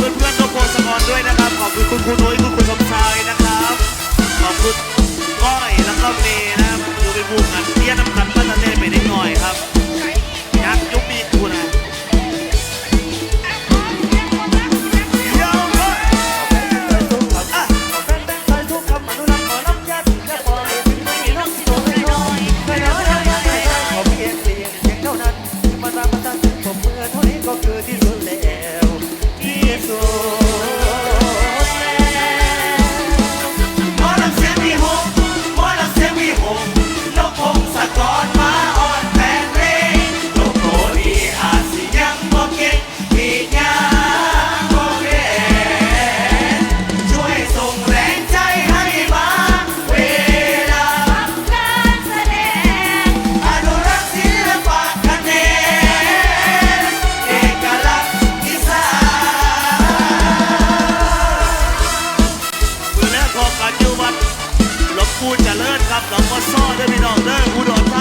คุณเพื่อนๆครอบครัวสมอนด้วยนะครับ ขอบคุณคุณครูนุ้ย คูณจะเลิศครับเราก็ซ่อได้ไม่นอกเด้ออุดร